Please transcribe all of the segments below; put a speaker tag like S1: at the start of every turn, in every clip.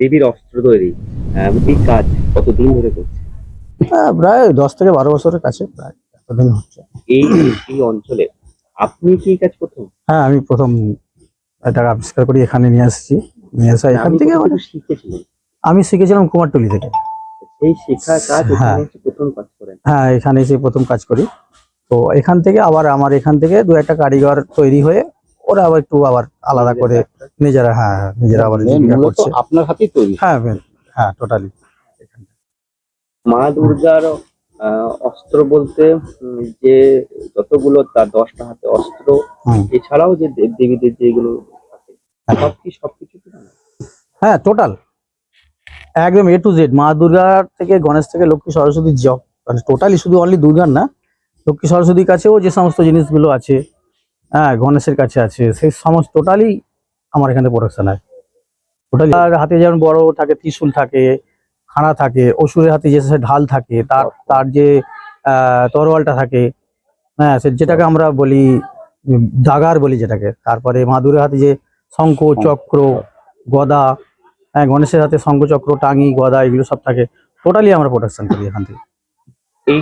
S1: দেবীর অস্ত্র তৈরি এই কাজ কতদিন ধরে করছে?
S2: হ্যাঁ প্রায় দশ থেকে বারো বছরের কাছে প্রায় এতদিন হচ্ছে।
S1: এই এই অঞ্চলে? আপনি কি এই কাজ প্রথম?
S2: হ্যাঁ আমি প্রথম এটা আবিষ্কার করি এখানে নিয়ে আসছি। নিয়ে আসা এখান থেকে
S1: শিখেছিলেন?
S2: আমি শিখেছিলাম কুমারটুলি থেকে।
S1: সেই শেখা কাজ
S2: হ্যাঁ।
S1: প্রথম কাজ করেন।
S2: হ্যাঁ এখানে এসে প্রথম কাজ করি। তো এখান থেকে আবার আমার এখান থেকে দু একটা কারিগর তৈরি হয়ে ওরা আবার একটু আবার আলাদা করে নিজেরা হ্যাঁ হ্যাঁ, নিজেরা আবার জীবিকা করছে।
S3: আপনার হাতেই তৈরি।
S2: হ্যাঁ হ্যাঁ টোটালি
S1: মা দুর্গার অস্ত্র বলতে যে যতগুলো তার দশটা হাতে অস্ত্র এছাড়াও যে দেব দেবীদের যেগুলো থাকে
S2: হ্যাঁ।
S1: সব কি সবকিছু
S2: হ্যাঁ টোটাল একদম এ টু জেড মা দুর্গার থেকে গণেশ থেকে লক্ষ্মী সরস্বতীর জব মানে টোটালি শুধু অনলি দুর্গার না লক্ষ্মী সরস্বতীর কাছেও যে সমস্ত জিনিসগুলো আছে হ্যাঁ গণেশের কাছে আছে। সেই সমস্ত টোটালি আমার এখানে প্রোডাকশন হয়। টোটালি হাতে যেমন বড় থাকে, ত্রিশূল থাকে, খাড়া থাকে, অসুরের হাতে যে ঢাল থাকে, তার তার যে তরোয়ালটা থাকে হ্যাঁ সে যেটাকে আমরা বলি, দাগার বলি যেটাকে। তারপরে মাদুরের হাতে যে শঙ্খ, চক্র, গদা হ্যাঁ গণেশের হাতে শঙ্খ, চক্র, টাঙি, গদা, এগুলো সব থাকে। টোটালি আমরা প্রোডাকশন করি এখান থেকে।
S1: এই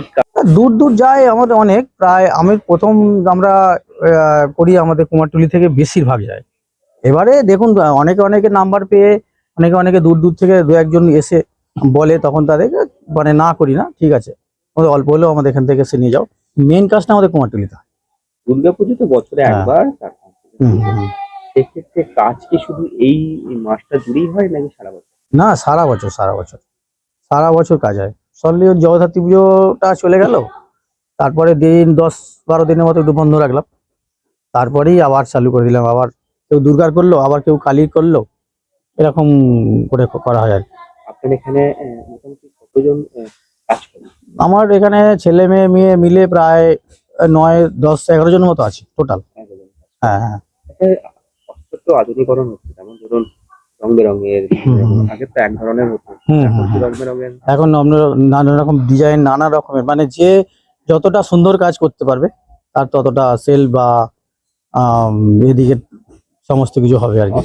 S2: দূর দূর যায় আমাদের অনেক। প্রায় আমি প্রথম আমরা করি আমাদের কুমারটুলি থেকে বেশিরভাগ যায় এবারে দেখুন অনেকে অনেকে নাম্বার পেয়ে অনেকে অনেকে দূর দূর থেকে দু একজন এসে বলে তখন তাদেরকে মানে না করি না ঠিক আছে। আমাদের অল্প হলেও আমাদের এখান থেকে এসে নিয়ে যাও। মেন কাজটা আমাদের কুমারটুলিতে হয়।
S1: দুর্গাপুজো তো বছরে
S2: হ্যাঁ।
S1: একবার। সেক্ষেত্রে কাজ কি শুধু এই মাসটা জুড়েই হয় নাকি সারা বছর?
S2: না সারা বছর সারা বছর। সারা বছর কাজ হয়। সরলি জগদ্ধাত্রী পুজোটা চলে গেল। তারপরে দিন দশ বারো দিনের মতো একটু বন্ধ রাখলাম। তারপরেই আবার চালু করে দিলাম। আবার কেউ দুর্গার করল আবার কেউ কালীর করল। এরকম করে করা হয় আর।
S1: আপনার এখানে কতজন
S2: আমার এখানে ছেলে মেয়ে মেয়ে মিলে প্রায় নয় দশ এগারো জন মতো আছে টোটাল হ্যাঁ হ্যাঁ।
S1: আচ্ছা, আধুনিকরণ হচ্ছে যেমন ধরুন রং বেরঙের
S2: হুম, হুম।
S1: আগে তো এক ধরনের হতো। এখন
S2: নানা- রকম ডিজাইন নানা রকমের মানে যে যতটা সুন্দর কাজ করতে পারবে তার ততটা সেল বা এদিকে সমস্ত কিছু হবে আর কি।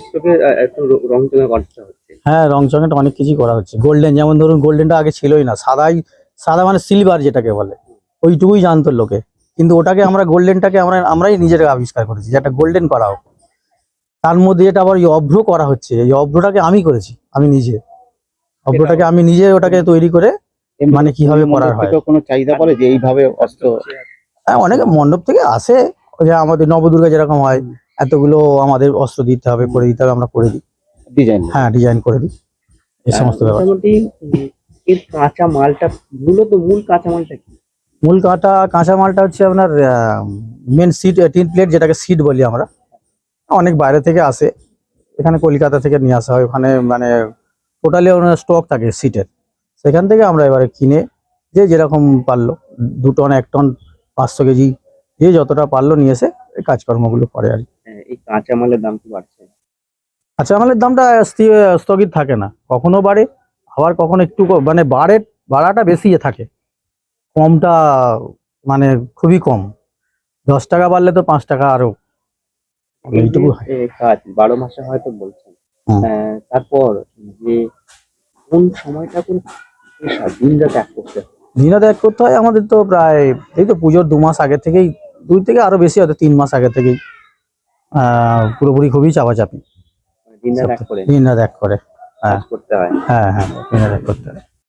S2: হ্যাঁ রং চঙেটা অনেক কিছুই করা হচ্ছে। গোল্ডেন যেমন ধরুন গোল্ডেনটা আগে ছিলই না সাদাই সাদা মানে সিলভার যেটাকে বলে ওইটুকুই জানতো লোকে। কিন্তু ওটাকে আমরা গোল্ডেনটাকে আমরা আমরাই নিজেরা আবিষ্কার করেছি যেটা গোল্ডেন করা হোক। তার মধ্যে এটা আবার এই অভ্র করা হচ্ছে এই অভ্রটাকে আমি করেছি আমি নিজে। অভ্রটাকে আমি নিজে ওটাকে তৈরি করে মানে কীভাবে করার হয়।
S3: কোনো চাহিদা পড়ে যে এইভাবে অস্ত্র
S2: হ্যাঁ অনেকে মণ্ডপ থেকে আসে ওই যে আমাদের নবদুর্গা যেরকম হয় এতগুলো আমাদের অস্ত্র দিতে হবে করে দিতে হবে আমরা করে দিই।
S3: ডিজাইন।
S2: হ্যাঁ ডিজাইন করে দিই। এই সমস্ত ব্যাপার।
S1: এর কাঁচা মালটা মূলত মূল কাঁচা মালটা কি?
S2: মূল কাঁটা কাঁচা মালটা হচ্ছে আপনার মেন সিট টিন প্লেট যেটাকে সিট বলি আমরা। অনেক বাইরে থেকে আসে। এখানে কলকাতা থেকে নিয়ে আসা হয়। ওখানে মানে টোটালি ওনার স্টক থাকে সিটের সেখান থেকে আমরা এবারে কিনে যে যেরকম পারল দু টন এক টন পাঁচশো কেজি যে যতটা পারল নিয়ে এসে এই কাজকর্মগুলো করে আর কি।
S1: আহ, এই কাঁচা মালের দাম কি বাড়ছে?
S2: কাঁচা মালের দামটা স্থি- স্থগিত থাকে না। কখনো বাড়ে আবার কখনো একটু মানে বাড়ে বাড়াটা বেশি থাকে। কমটা মানে খুবই কম। দশ টাকা বাড়লে তো পাঁচ টাকা আরও
S1: এই যে,
S2: এইটুকু হয়।
S1: কাজ বারো মাসে হয়তো বলছেন। তারপর যে কোন সময়টা কোন পেশা দিন রাত করতে হয়।
S2: দিনে এক করতে হয় আমাদের তো প্রায় এই তো পুজোর দু মাস আগে থেকেই দুই থেকে আরও বেশি হয়তো তিন মাস আগে থেকেই আহ পুরোপুরি খুবই চাপাচাপি।
S1: মানে দিন রাত করে।
S2: দিন রাত এক করে
S1: কাজ করতে হয়।
S2: হ্যাঁ হ্যাঁ দিন রাত করতে হয়।